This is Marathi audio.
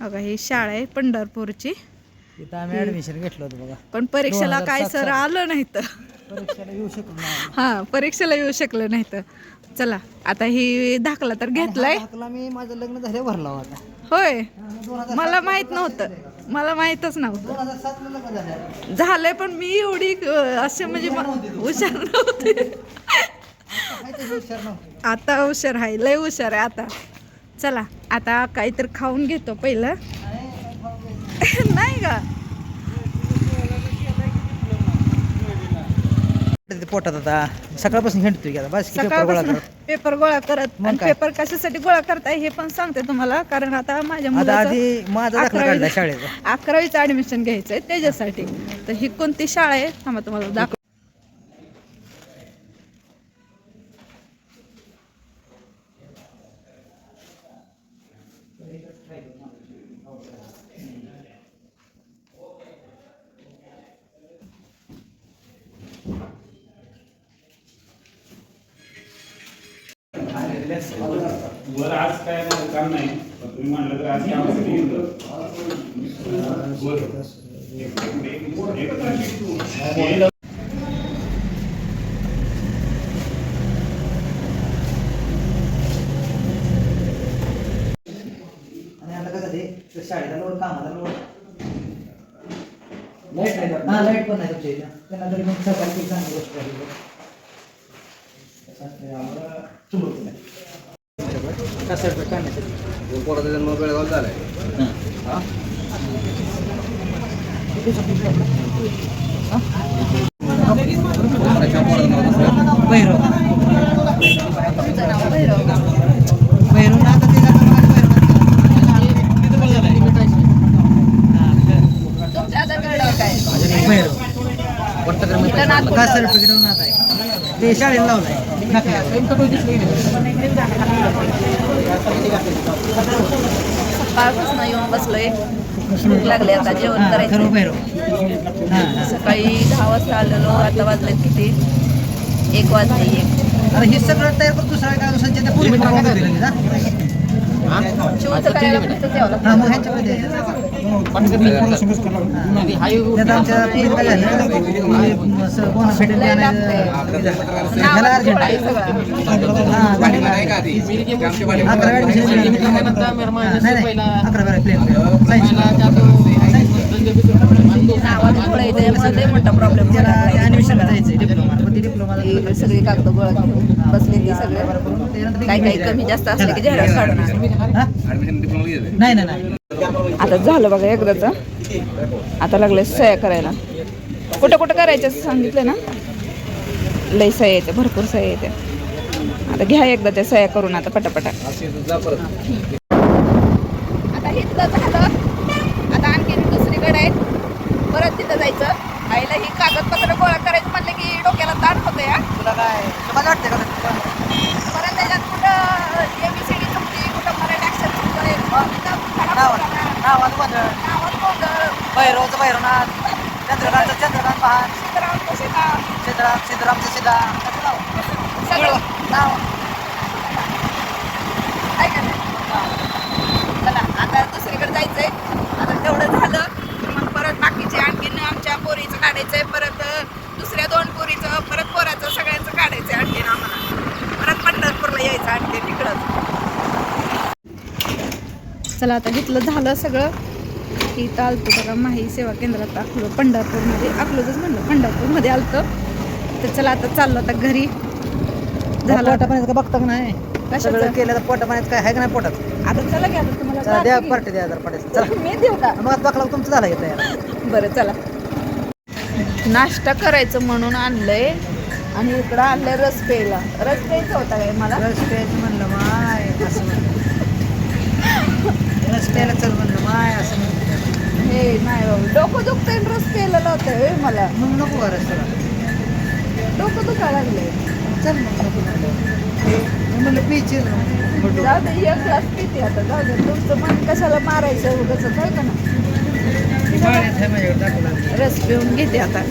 बघा ही शाळा आहे पंढरपूरची. तिथं आम्ही ऍडमिशन घेतलं होतं बघा. पण परीक्षेला काय सर आलं नाही तर. परीक्षेला येऊ शकलो नाही हा परीक्षेला येऊ शकलं नाही तर. चला आता ही दाखला तर घेतलाय. दाखला मी माझं लग्न झाले भरला होता. होय. दोन हजार मला माहीत नव्हतं. मला माहितच नव्हतं. दोन हजार सात ला लग्न झालं झालंय पण मी एवढी अं, असे म्हणजे म- हुशार नव्हते. काय ते हुशार नव्हते. आता हुशार आहे लय हुशार आहे आता. चला आता काहीतरी खाऊन घेतो पहिलं. नाही का पोटात आता. सकाळपासून हिंडतोय की आता? बस किती पेपर गोळा सकाळपासून करत? पेपर गोळा करत. मग आणि काय? पेपर कशासाठी गोळा करताय हे पण सांगते तुम्हाला कारण आता माझ्या आता मुलाचं आधी माझा दाखला अकरावी- काढला शाळेचा. अकरावीचं ऍडमिशन घ्यायचंय त्याच्यासाठी. तर ही कोणती शाळा आहे? थांबा तुम्हाला दाखव वर आज काय काम नाही. पण तुम्ही म्हणलं तर आज कामासाठी ते शाळेचा लोड कामाचा लोड लाइट नाही हा लाइट पण नाही तुमच्या इथं. त्यांना तरी मग सकाळी ती चांगली गोष्ट आहे. पोराचा जन्म बेळगाव झालाय त्याच्या पोराचं नाव दुसरं. भैरव भैरव ना आता ते जातं मला भैरव कोणतं तर मित्र का सर्टिफिकेट नात आहे ते शाळेला लावलाय सकाळपासून येऊन बसलोय. भूक लागले आता जेवण करायचं सकाळी दहा वाजता आलेलो आता वाजले किती? एक वाजले एक अरे हे सगळं तयार करतो दुसऱ्या काय दुसऱ्यांच्या मोठा प्रॉब्लेम त्याला ऍडमिशनला जायचं डिप्लोमा सगळी कागद गोळा घेऊन बसले ती सगळे. काही काही कमी जास्त असले की झेरॉक्स काढणार. नाही नाही नाही. आता झालं बघा एकदाच. आता लागले सह्या करायला. कुठं कुठं करायचं असं सांगितलं ना? लय सह्या येते भरपूर सह्या येते. आता घ्या एकदा त्या सह्या करून आता पटापटा. जा परत. आता इथलं झालं. आता आणखी दुसरीकडे आहे परत तिथं जायचं. आईला ही कागदपत्र गोळा करायचं म्हणलं की डोक्याला ताण होतं या तुला तुला वाटते का परत त्याच्यात कुठं एबीसीडी चुकली कुठं मराठी अक्षर चुकले नावात बदल नावात गोंधळ भैरवचं भैरवनाथ चंद्रकांतचं चंद्रकांत महान. सिद्धराम सिद्धराम सिद्धरामचं सिद्धा. नाव ऐका ना. चला आता दुसरीकडे जायचंय आता तेवढं झालं की मग परत बाकीचे आणखीन आमच्या पोरीचं काढायचंय परत अं, दुसऱ्या दोन पोरीचं परत पोराचं सगळ्यांचं काढायचंय आणखीन आम्हाला परत पंढरपूरला यायचं आणखीन इकडंच चला आता घेतलं झालं सगळं. की इथं आलतो बघा माही सेवा केंद्रात अकलो पंढरपूरमध्ये. अकलोच म्हणलं पंढरपूरमध्ये आलतो. तर चला आता चाललो आता घरी. झालं. पाण्याचं का बघता नाही? सगळं केलं तर पोटा पाण्यात काय आहे का नाही पोटात? आता चला आता तुम्हाला द्या. पार्टी द्या हजार पाट्याचं चला. मी देऊ का? मग आता बघला तुमचं झालं यार बरं चला. नाश्ता करायचं म्हणून आणलंय. आणि इकडं आणलंय रस प्यायला रस प्यायचा होता काय मला? रस प्यायचं म्हणलं माय असं म्हणलं रस प्यायला चल म्हणलं माय असं हे नाही बाबा डोकं दुखतंय आणि रस प्यायला लावतंय होय मला. मग नको का रस तुला डोकं दुखायला लागलंय. चल मग नको म्हणलं मग. म्हणलं पिचे जाऊ दे एक ग्लास पिते आता जाऊ दे. तुमचं मन कशाला मारायचं उगाच काय का ना माझ्याकडे दाखवला रस पिऊन घेते आता.